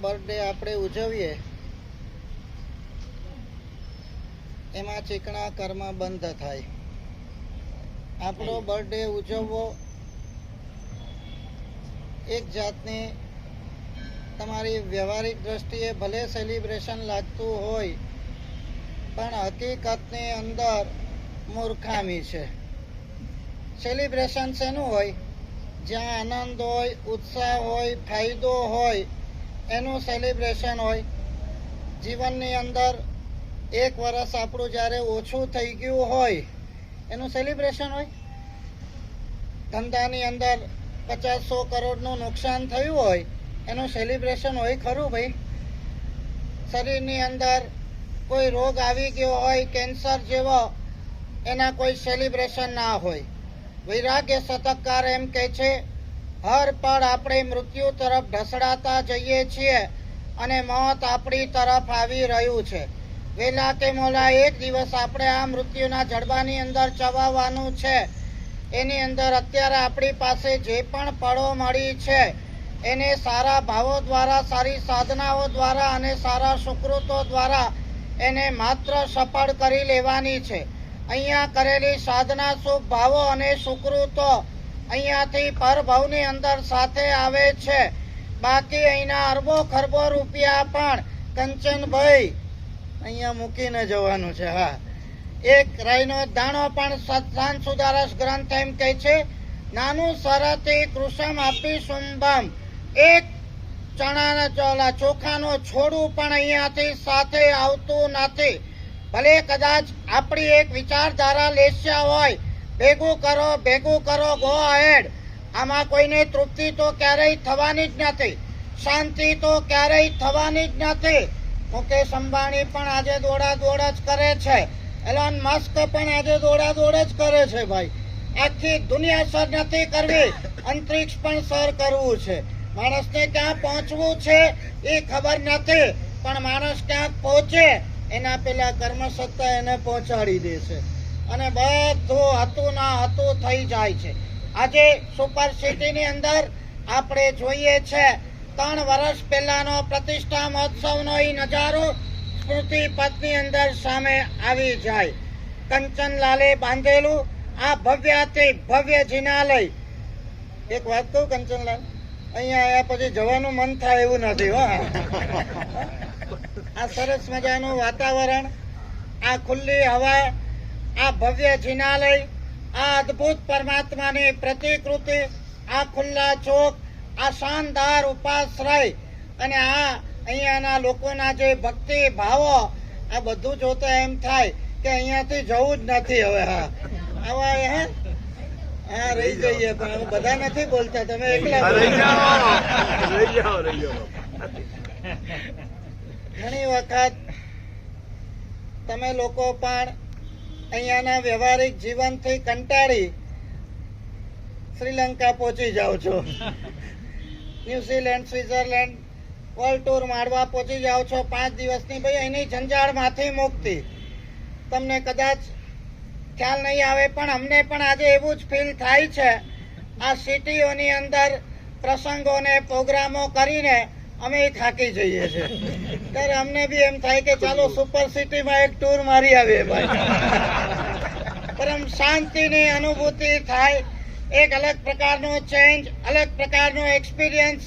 Birthday આપણે ઉજવીએ એમાં ચીકણા કર્મ બંધ થાય. આપણો બર્થડે ઉજવવો એક જાતની તમારી વ્યવહારિક દ્રષ્ટિએ ભલે સેલિબ્રેશન લાગતું હોય પણ હકીકતની અંદર મૂર્ખામી છે. સેલિબ્રેશન શેનું હોય? જ્યાં આનંદ હોય ઉત્સાહ હોય ફાયદો હોય એનું સેલિબ્રેશન હોય. જીવનની અંદર એક વર્ષ આપણું જ્યારે ઓછું થઈ ગયું હોય, એનું સેલિબ્રેશન હોય. ધંધાની અંદર પચાસ સો કરોડનું નુકસાન થયું હોય, એનું સેલિબ્રેશન હોય ખરું ભાઈ? શરીરની અંદર કોઈ રોગ આવી ગયો હોય કેન્સર જેવો, એના કોઈ સેલિબ્રેશન ના હોય. વૈરાગ્ય શતકકાર એમ કહે છે હર પળ આપણે મૃત્યુ તરફ ઢસડાતા જઈએ છીએ અને મોત આપણી તરફ આવી રહ્યું છે. વેલા કે મોલા એક દિવસ આપણે આ મૃત્યુના જડબાની અંદર ચવાવાનું છે. એની અંદર અત્યારે આપણી પાસે જે પણ પળો મળી છે, એને સારા ભાવો દ્વારા, સારી સાધનાઓ દ્વારા અને સારા સુકૃતો દ્વારા એને માત્ર સફળ કરી લેવાની છે. અહીંયા કરેલી સાધના શુભ ભાવો અને સુકૃતો અહીંયાથી પરભવની અંદર સાથે આવે છે. બાકી અહીંના અરબો ખરબો રૂપિયા પણ કંચનભાઈ, અહીંયા મૂકીને જવાનું છે, હા. એક રાયનો દાણો પણ સત્સાન સુધારસ ગ્રંથ એમ કહે છે, નાનું સરતી કૃષમ આપી સુંબમ. એક ચણાના ચોલા ચોખાનો છોડું પણ અહીંયાથી સાથે આવતું નથી. ભલે કદાચ આપણી એક વિચારધારા લેસ્યા હોય ભેગું કરો ભેગું કરો ગો અહેડ આમાં કોઈને તૃપ્તિ તો ક્યારેય થવાની જ નથી. શાંતિ તો ક્યારેય થવાની જ નથી. મુકેશ અંબાણી પણ આજે દોડા દોડ જ કરે છે. એલોન મસ્ક પણ આજે દોડા દોડ જ કરે છે ભાઈ. આખી દુનિયા સર નથી કરવી. અંતરિક્ષ પણ સર કરવું છે. માણસને ક્યાં પહોંચવું છે એ ખબર નથી. પણ માણસ ક્યાંક પહોંચે એના પેલા કર્મ સત્તા એને પહોંચાડી દે છે. અને બધું હતું ના હતું થઈ જાય છે. આજે સુપર સિટીની અંદર આપણે જોઈએ છે, ત્રણ વર્ષ પહેલાનો પ્રતિષ્ઠા મહોત્સવનો એ નજારો સ્મૃતિ પથની અંદર સામે આવી જાય. કંચનલાલે બાંધેલું આ ભવ્યાથી ભવ્ય જિનાલય. એક વાત કહું કંચનલાલ, અહીંયા આવ્યા પછી જવાનું મન થાય એવું નથી, હો. આ સરસ મજાનું વાતાવરણ, આ ખુલ્લી હવા આ ભવ્ય જિનાલય આ અદ્ભુત પરમાત્માની પ્રતિકૃતિ આ ખુલ્લા ચોક આ શાનદાર ઉપાશ્રય અને આ અહીંયાના લોકોના જે ભક્તિ ભાવો આ બધું જોતા એમ થાય કે અહીંયાથી જવું જ નથી હવે હા. આવા હે? હા રહી જઈએ પણ હવે બધા નથી બોલતા તમે એકલા ઘણી વખત તમે લોકો પણ અહીંયાના વ્યવહારિક જીવનથી કંટાળી શ્રીલંકા પહોંચી જાઓ છો. ન્યુઝીલેન્ડ, સ્વિટ્ઝરલેન્ડ, વર્લ્ડ ટૂર મારવા પહોંચી જાઓ છો પાંચ દિવસની. ભાઈ એની ઝંઝાળમાંથી મુક્તિ. તમને કદાચ ખ્યાલ નહીં આવે, પણ અમને પણ આજે એવું જ ફીલ થાય છે. આ સિટીઓની અંદર પ્રસંગોને, પ્રોગ્રામો કરીને અમે થાકી જઈએ છીએ. ત્યારે અમને બી એમ થાય કે ચાલો સુપર સિટીમાં એક ટૂર મારી આવીએ ભાઈ. પરમ શાંતિની અનુભૂતિ થાય, એક અલગ પ્રકારનો ચેન્જ અલગ પ્રકારનો એક્સપિરિયન્સ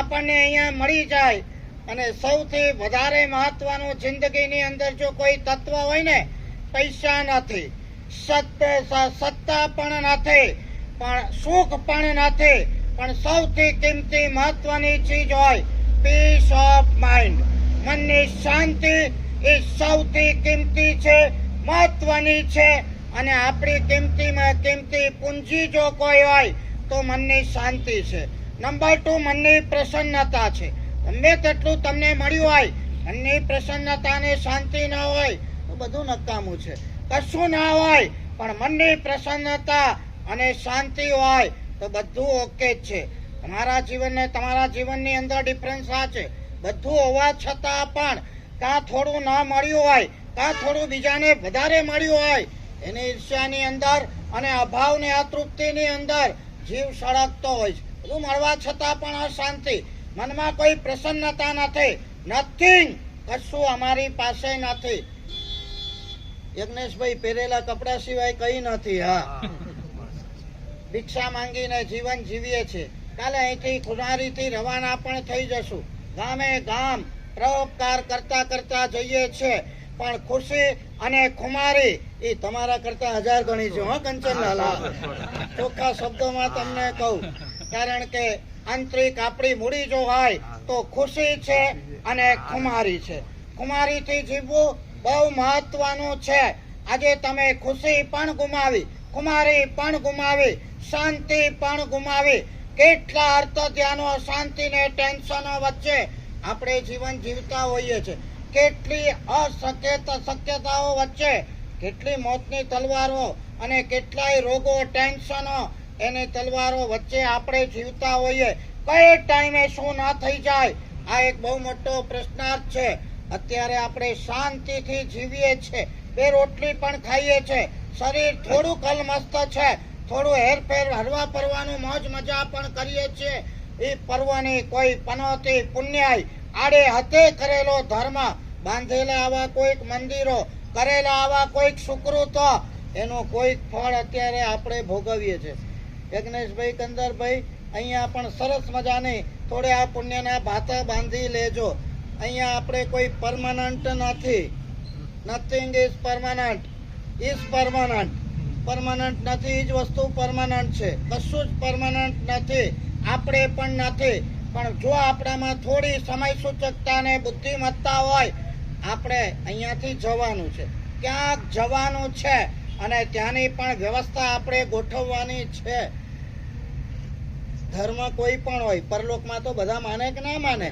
આપણને અહીંયા મળી જાય. અને સૌથી વધારે મહત્વનું જિંદગીની અંદર જો કોઈ તત્વ હોય ને, પૈસા નથી. સત્તા પણ નથી, પણ સુખ પણ નથી, પણ સૌથી કિંમતી મહત્વની ચીજ હોય પીસ ઓફ માઇન્ડ મનની શાંતિ એ સૌથી કિંમતી છે, મહત્વની છે. અને આપણી કિંમતીમાં કિંમતી પૂંજી જો કોઈ હોય, તો મનની શાંતિ છે. નંબર ટુ મનની પ્રસન્નતા છે. ગમે તેટલું તમને મળ્યું હોય, મનની પ્રસન્નતા ને શાંતિ ના હોય, તો બધું નકામું છે. કશું ના હોય, પણ મનની પ્રસન્નતા અને શાંતિ હોય, તો બધું ઓકે જ છે. તમારા જીવનને તમારા જીવનની અંદર ડિફરન્સ આ છે. બધું હોવા છતાં પણ કાં થોડું ન મળ્યું હોય કાં થોડું બીજાને વધારે મળ્યું હોય એની ઈર્ષ્યાની અંદર અને અભાવની અતૃપ્તિની અંદર જીવ સળગતો હોય છે. બધું મળવા છતાં પણ અશાંતિ મનમાં કોઈ પ્રસન્નતા નથી. નથિંગ કશું અમારી પાસે નથી. યજ્ઞેશભાઈ પહેરેલા કપડા સિવાય કઈ નથી હા. ભિક્ષા માંગીને જીવન જીવીએ છીએ. કાલે અહીંથી ખુનારીથી રવાના પણ થઈ જશું. ગામે ગામ પરોપકાર કરતા કરતા જઈએ છે. પણ ખુશી અને ખુમારી એ તમારા કરતા હજાર ગણી છે, હો કંચનલાલ ચોખ્ખા શબ્દોમાં તમને કહું. કારણ કે આંતરિક આપણી મૂડી જો હોય તો ખુશી છે અને ખુમારી છે. ખુમારીથી જીવવું બહુ મહત્વનું છે. આજે તમે ખુશી પણ ગુમાવી, ખુમારી પણ ગુમાવી, શાંતિ પણ ગુમાવી કેટલા અર્થ ધ્યાનો અશાંતિ ને ટેન્શનો વચ્ચે આપણે જીવન જીવતા હોઈએ છીએ. કેટલી અશક્યતા શક્યતાઓ વચ્ચે કેટલી મોતની તલવારો અને કેટલાય રોગો, ટેન્શનો એની તલવારો વચ્ચે આપણે જીવતા હોઈએ. કઈ ટાઈમે શું ના થઈ જાય, આ એક બહુ મોટો પ્રશ્નાર્થ છે. અત્યારે આપણે શાંતિથી જીવીએ છીએ. બે રોટલી પણ ખાઈએ છીએ. શરીર થોડુંક અલમસ્ત છે થોડું હેરફેર હરવા ફરવાનું મોજ મજા પણ કરીએ છીએ. એ પર્વની કોઈ પનોતી પુણ્યાય આડે હાથે કરેલો ધર્મ, બાંધેલા આવા કોઈક મંદિરો, કરેલા આવા કોઈક સુકૃતો, એનું કોઈક ફળ અત્યારે આપણે ભોગવીએ છીએ. યજ્ઞેશભાઈ કંદરભાઈ, અહીંયા પણ સરસ મજાની થોડે આ પુણ્યના ભાતા બાંધી લેજો. અહીંયા આપણે કોઈ પરમાનન્ટ નથી. Nothing is permanent is permanent permanent નથી, એ જ વસ્તુ પરમાનન્ટ છે. કશું જ પરમાનન્ટ નથી. આપણે પણ નથી. પણ જો આપણામાં થોડી સમય સૂચકતા ને બુદ્ધિમત્તા હોય, આપણે અહીંયાથી જવાનું છે. ક્યાંક જવાનું છે અને ત્યાંની પણ વ્યવસ્થા આપણે ગોઠવવાની છે. ધર્મ કોઈ પણ હોય, પરલોકમાં તો બધા માને કે ના માને.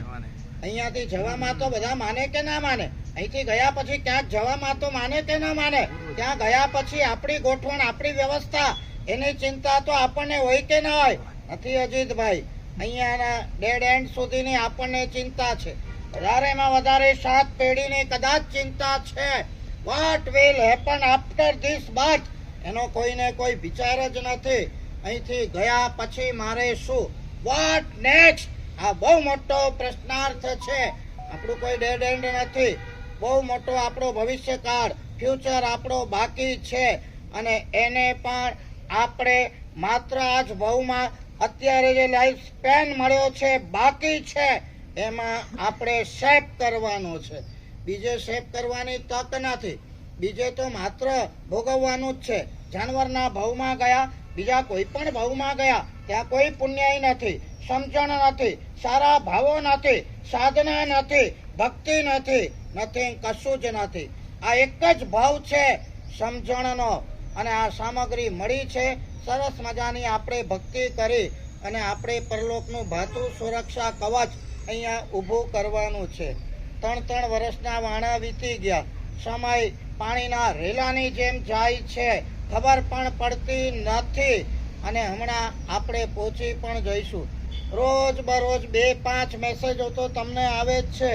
અહીંયાથી જવામાં તો બધા માને કે ના માને? અહીંથી ગયા પછી ક્યાંક જવામાં તો માને કે ના માને? ત્યાં ગયા પછી આપણી ગોઠવણ, આપણી વ્યવસ્થા, એની ચિંતા તો આપણને હોય કે ના હોય? નથી અજીતભાઈ. અહીંયાના ડેડ એન્ડ સુધીની આપણને ચિંતા છે. વધારેમાં વધારે સાત પેઢીની કદાચ ચિંતા છે. What will happen after this but એનો કોઈને કોઈ વિચાર જ નથી. અહીંથી ગયા પછી મારે શું? વોટ નેક્સ્ટ આ બહુ મોટો પ્રશ્નાર્થ છે. આપણું કોઈ ડેડ એન્ડ નથી. બહુ મોટો આપણો ભવિષ્યકાળ ફ્યુચર આપણો બાકી છે. અને એને પણ આપણે માત્ર આજ ભવમાં અત્યારે જે લાઈફ સ્પેન મળ્યો છે, બાકી છે, એમાં આપણે શેપ કરવાનો છે. બીજે શેપ કરવાની તક નથી. બીજે તો માત્ર ભોગવવાનું જ છે. જાનવરના ભાવમાં ગયા બીજા કોઈ પણ ભાવમાં ગયા, ત્યાં કોઈ પુણ્યાય નથી, સમજણ નથી, સારા ભાવો નથી, સાધના નથી, ભક્તિ નથી નથી, કશું જ નથી. આ એક જ ભાવ છે સમજણનો. અને આ સામગ્રી મળી છે, સરસ મજાની આપણે ભક્તિ કરી અને આપણે પરલોકનું ભાતું સુરક્ષા કવચ અહીંયા ઊભું કરવાનું છે. ત્રણ ત્રણ વર્ષના વાણા વીતી ગયા. સમય પાણીના રેલાની જેમ જાય છે. ખબર પણ પડતી નથી અને હમણાં આપણે પહોંચી પણ જઈશું. રોજ બરોજ બે પાંચ મેસેજો તો તમને આવે જ છે.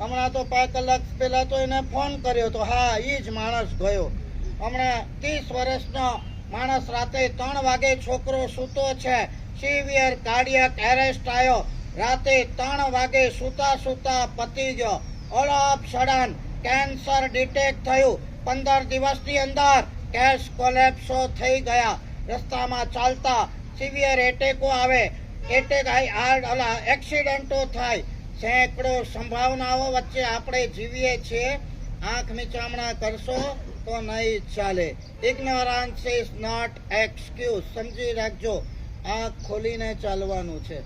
હમણાં તો પાંચ કલાક પહેલાં તો એને ફોન કર્યો તો હા એ જ માણસ ગયો. હમણાં ત્રીસ વર્ષનો માણસ રાતે ત્રણ વાગે છોકરો સૂતો છે. સિવિયર કાર્ડિયક એરેસ્ટ આવ્યો રાતે ત્રણ વાગે સૂતા સૂતા પતી ગયો. All of sudden cancer detect થયું. પંદર દિવસની અંદર કેશ કોલેપ્સો થઈ ગયા. રસ્તામાં ચાલતા સિવિયર એટેકો આવે. એટેક હાર્ટ ઓલા એક્સિડન્ટો થાય. સેંકડો સંભાવનાઓ વચ્ચે આપણે જીવીએ છીએ. આંખ મીચામણા કરશો તો નહીં ચાલે. ઇગ્નોરન્સ ઇઝ નોટ એક્સક્યુઝ સમજી રાખજો. આંખ ખોલીને ચાલવાનું છે.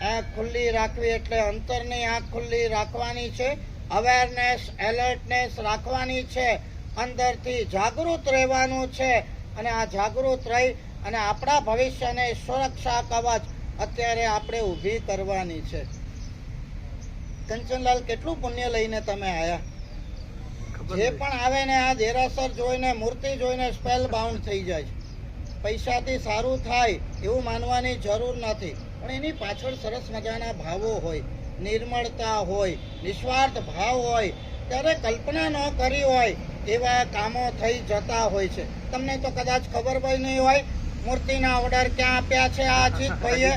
આંખ ખુલ્લી રાખવી એટલે અંતરની આંખ ખુલ્લી રાખવાની છે. અવેરનેસ એલર્ટનેસ રાખવાની છે. અંદરથી જાગૃત રહેવાનું છે અને આ જાગૃત રહી અને આપણા ભવિષ્યને સુરક્ષા કવચ અત્યારે આપણે ઊભી કરવાની છે. કંચનલાલ કેટલું પુણ્ય લઈને તમે આવ્યા જે પણ આવે ને આ દેરાસર જોઈને મૂર્તિ જોઈને સ્પેલ બાઉન્ડ થઈ જાય છે. પૈસાથી સારું થાય એવું માનવાની જરૂર નથી. પણ એની પાછળ સરસ મજાના ભાવો હોય નિર્મળતા હોય નિસ્વાર્થ ભાવ હોય ત્યારે કલ્પના ન કરી હોય એવા કામો થઈ જતા હોય છે. તમને તો કદાચ ખબર પણ નહીં હોય મૂર્તિના ઓર્ડર ક્યાં આપ્યા છે આ અજીતભાઈએ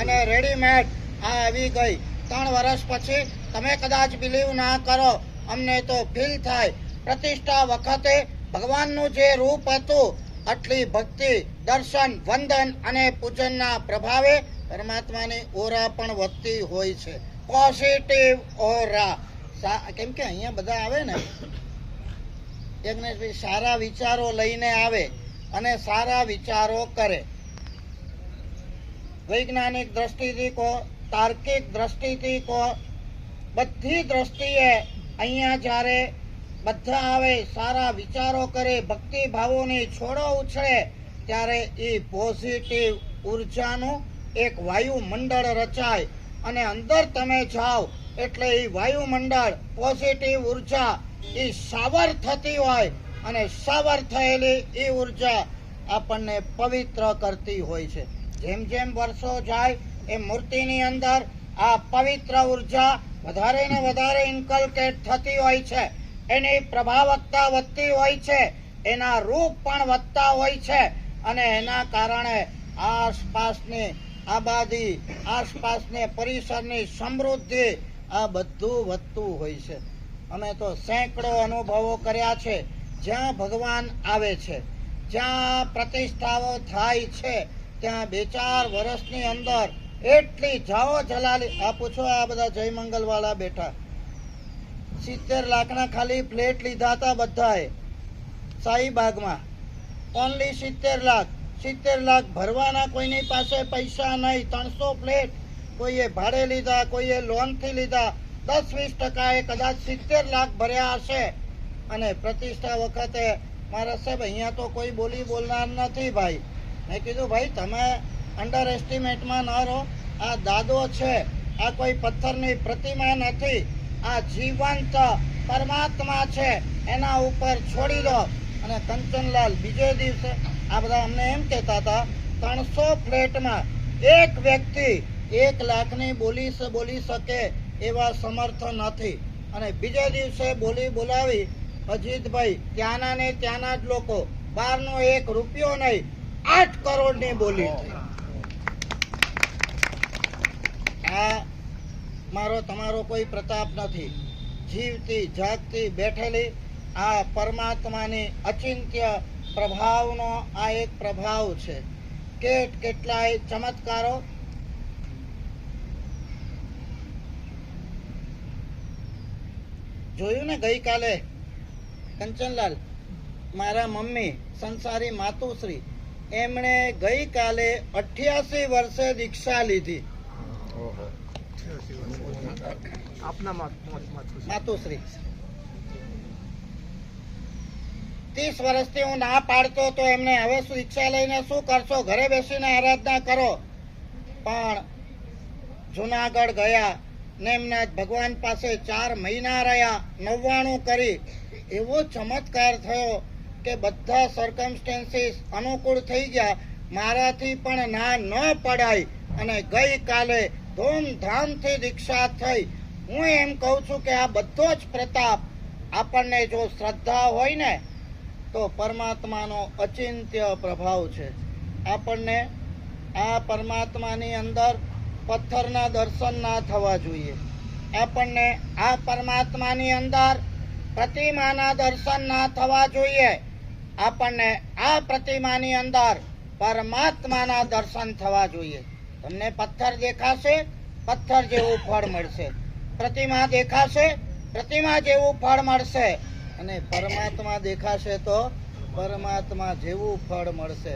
અને રેડીમેડ આ આવી ગઈ. ત્રણ વર્ષ પછી તમે કદાચ બિલીવ ના કરો અમને તો ફીલ થાય. પ્રતિષ્ઠા વખતે ભગવાનનું જે રૂપ હતું આટલી ભક્તિ દર્શન વંદન અને પૂજનના પ્રભાવે પરમાત્માની ઓરા પણ વધતી હોય છે. પોઝિટિવ ઓરા કેમ કે અહીંયા બધા આવે ને યજ્ઞેશભાઈ સારા વિચારો લઈને આવે અને સારા વિચારો કરે. વૈજ્ઞાનિક દ્રષ્ટિથી કહો, તાર્કિક દ્રષ્ટિથી કહો, બધી દ્રષ્ટિએ અહીંયા જ્યારે બધા આવે, સારા વિચારો કરે ભક્તિ ભાવોની છોડો ઉછળે, ત્યારે એ પોઝિટિવ ઉર્જાનું એક વાયુમંડળ રચાય. અને અંદર તમે જાઓ, એટલે એ વાયુમંડળ પોઝિટિવ ઊર્જા એ સાવર થતી હોય અને સાવર થયેલી એ ઊર્જા આપણને પવિત્ર કરતી હોય છે. જેમ જેમ વર્ષો જાય, એ મૂર્તિની અંદર આ પવિત્ર ઊર્જા વધારે ને વધારે ઇન્કલ્કેટ થતી હોય છે. એની પ્રભાવકતા વધતી હોય છે. એના રૂપ પણ વધતા હોય છે. અને એના કારણે આસપાસની, આબાદી, આસપાસને, પરિસરની સમૃદ્ધિ આ બધું વધતું હોય છે. અમે તો સેંકડો અનુભવો કર્યા છે. જ્યાં ભગવાન આવે છે, જ્યાં પ્રતિષ્ઠાઓ થાય છે, ત્યાં બે ચાર વર્ષની અંદર એટલી જાઓ જલાલી. આ પૂછો આ બધા જયમંગલ વાળા બેઠા. સિત્તેર લાખના ખાલી ફ્લેટ લીધા હતા બધાએ શાહીબાગમાં ઓનલી સિત્તેર લાખ. સિત્તેર લાખ ભરવાના કોઈની પાસે પૈસા નહીં. ત્રણસો ફ્લેટ કોઈએ ભાડે લીધા, કોઈએ લોનથી લીધા. દસ વીસ ટકાએ કદાચ સિત્તેર લાખ ભર્યા હશે. અને પ્રતિષ્ઠા વખતે મારા સાહેબ, અહીંયા તો કોઈ બોલી બોલનાર નથી ભાઈ. મેં કીધું, ભાઈ, તમે અંડર એસ્ટિમેટમાં ન રહો. આ દાદો છે. આ કોઈ પથ્થરની પ્રતિમા નથી. આ જીવંત પરમાત્મા છે. એના ઉપર છોડી દો. અને કંચનલાલ બીજે દિવસે આ બધા અમને એમ કહેતા હતા, ત્રણસો ફ્લેટમાં એક વ્યક્તિ એક લાખની બોલી બોલી શકે એવા સમર્થ નથી. અને બીજા દિવસે બોલી બોલાવી અજીતભાઈ ત્યાંના ને ત્યાંના જ લોકો બારનો એક રૂપિયો નહીં આઠ કરોડની બોલી આ મારો તમારો કોઈ પ્રતાપ નથી. જીવતી જાગતી બેઠેલી આ પરમાત્માની અચિંત્ય પ્રભાવનો આ એક પ્રભાવ છે. કેટ કેટલાય ચમત્કારો જોયું ને ગઈકાલે? કંચનલાલ મારા મમ્મી સંસારી માતુશ્રી એમણે ગઈકાલે અઠ્યાસી વર્ષે દીક્ષા લીધી. ઓહો. આપના મત મત મત માતુશ્રી. ત્રીસ વર્ષથી હું ના પાડતો તો એમને હવે શું ઈચ્છા લઈને શું કરશો? ઘરે બેસીને આરાધના કરો. પણ જુનાગઢ ગયા. ને ભગવાન પાસે ચાર મહિના રહ્યા, નવ્વાણું કરી. એવો ચમત્કાર થયો કે બધા સરકમસ્ટેન્સીસ અનુકૂળ થઈ ગયા. મારાથી પણ ના ન પડાય અને ગઈકાલે ધૂમધામથી દીક્ષા થઈ. હું એમ કહું છું કે આ બધો જ પ્રતાપ આપણને જો શ્રદ્ધા હોય ને, તો પરમાત્માનો અચિંત્ય પ્રભાવ છે. આપણને આ પરમાત્માની અંદર પથ્થરના દર્શન ના થવા જોઈએ. આપણને આ પરમાત્માની અંદર પ્રતિમાના દર્શન ના થવા જોઈએ. આપણને આ પ્રતિમાની અંદર પરમાત્માના દર્શન થવા જોઈએ. તમને પથ્થર દેખાશે, પથ્થર જેવું ફળ મળશે. પ્રતિમા દેખાશે, પ્રતિમા જેવું ફળ મળશે. અને પરમાત્મા દેખાશે તો પરમાત્મા જેવું ફળ મળશે.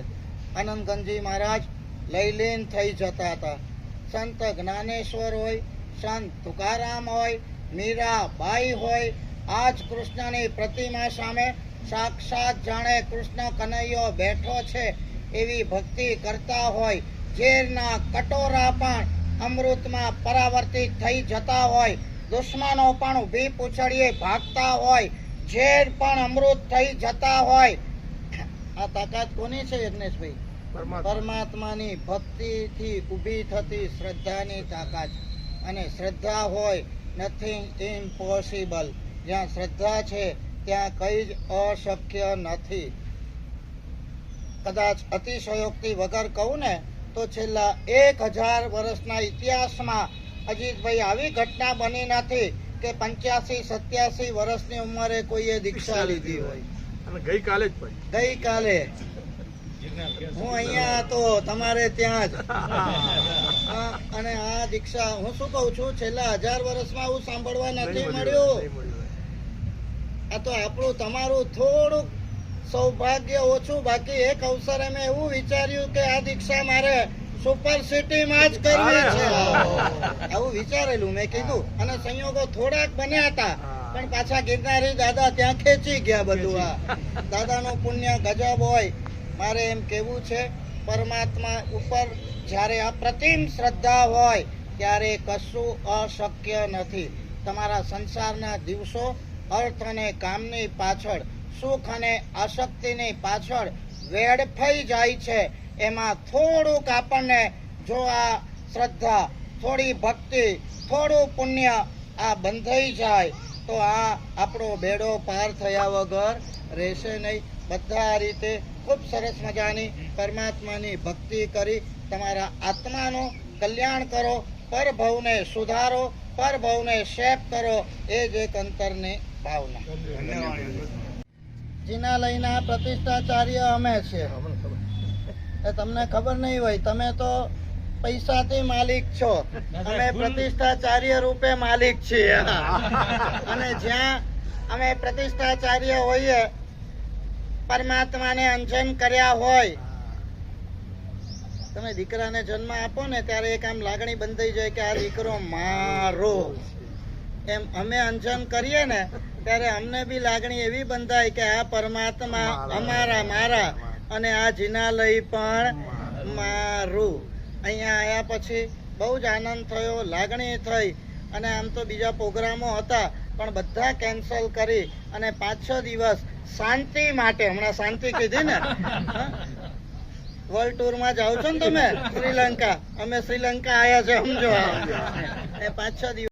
આનંદગંજી મહારાજ લયલીન થઈ જતા હતા. સંત જ્ઞાનેશ્વર હોય, સંત તુકારામ હોય, મીરાબાઈ હોય, આજ કૃષ્ણની પ્રતિમા સામે સાક્ષાત જાણે કૃષ્ણ કનૈયો બેઠો છે એવી ભક્તિ કરતા હોય. ઝેરના કટોરા પણ અમૃતમાં પરાવર્તિત થઈ જતા હોય. દુશ્મનો પણ ઊભી પૂછડીએ ભાગતા હોય. ઝેર પણ અમૃત થઈ જતા હોય. આ તાકાત કોની છે યજ્ઞેશભાઈ? પરમાત્માની ભક્તિથી ઊભી થતી શ્રદ્ધાની તાકાત. અને શ્રદ્ધા હોય નથિંગ ઇમ્પોસિબલ જ્યાં શ્રદ્ધા છે ત્યાં કઈ જ અશક્ય નથી. કદાચ અતિશયોક્તિ વગર કહું ને તો છેલ્લા એક હજાર વર્ષના ઇતિહાસમાં અજીતભાઈ આવી ઘટના બની નથી કે પંચ્યાસી સત્યાસી વર્ષની ઉંમરે કોઈએ દીક્ષા લીધી હોય. અને ગઈકાલે જ ગઈકાલે. હું અહીંયા તો તમારે ત્યાં જ. અને આ દીક્ષા હું શું કઉ છું છેલ્લા હજાર વર્ષમાં હું સાંભળવા નથી મળ્યું મળ્યું. આ તો આપણું તમારું થોડુંક સૌભાગ્ય ઓછું બાકી એક અવસરે મેં એવું વિચાર્યું કે આ દીક્ષા મારે સુપર સિટીમાં જ કરવી છે. આવું વિચારેલું મેં કીધું. અને સંયોગો થોડાક બન્યા હતા પણ પાછા ગિરનારી દાદા ત્યાં ખેંચી ગયા બધું આ. દાદાનું પુણ્ય ગજબ હોય. મારે એમ કહેવું છે, પરમાત્મા ઉપર જ્યારે અપ્રતિમ શ્રદ્ધા હોય, ત્યારે કશું અશક્ય નથી. તમારા સંસારના દિવસો, અર્થ અને કામની પાછળ, સુખ અને અશક્તિની પાછળ વેડફાઈ જાય છે. એમાં થોડુંક આપણને જો આ શ્રદ્ધા, થોડી ભક્તિ, થોડું પુણ્ય આ બંધાઈ જાય, તો આ આપણો બેડો પાર થયા વગર રહેશે નહીં. બધા રીતે ખૂબ સરસ મજાની પરમાત્માની ભક્તિ કરી તમારા આત્માનું કલ્યાણ કરો, પરભવને સુધારો, પરભવને શેપ કરો, એ જ એક અંતરની ભાવના. જિનાલયના પ્રતિષ્ઠાચાર્ય અમે છીએ. તમને ખબર નહીં હોય, તમે તો પૈસાથી માલિક છો. અમે પ્રતિષ્ઠાચાર્ય રૂપે માલિક છીએ. અને જ્યાં અમે પ્રતિષ્ઠાચાર્ય હોઈએ પરમાત્માને અંજન કર્યા હોય. તમે દીકરાને જન્મ આપો ને ત્યારે એક આમ લાગણી બંધાઈ જાય કે આ દીકરો મારો. એમ અમે અંજન કરીએ ને ત્યારે અમને બી લાગણી એવી બંધાય કે આ પરમાત્મા અમારા મારા. અને આ જિનાલય પણ મારું. અહીંયા આવ્યા પછી બહુ જ આનંદ થયો લાગણી થઈ. અને આમ તો બીજા પ્રોગ્રામો હતા પણ બધા કેન્સલ કરી અને પાંચ છ દિવસ શાંતિ માટે હમણાં શાંતિ કીધી ને. વર્લ્ડ ટુરમાં જાઓ છો ને તમે શ્રીલંકા. અમે શ્રીલંકા આવ્યા છે સમજો. એ પાંચ છ દિવસ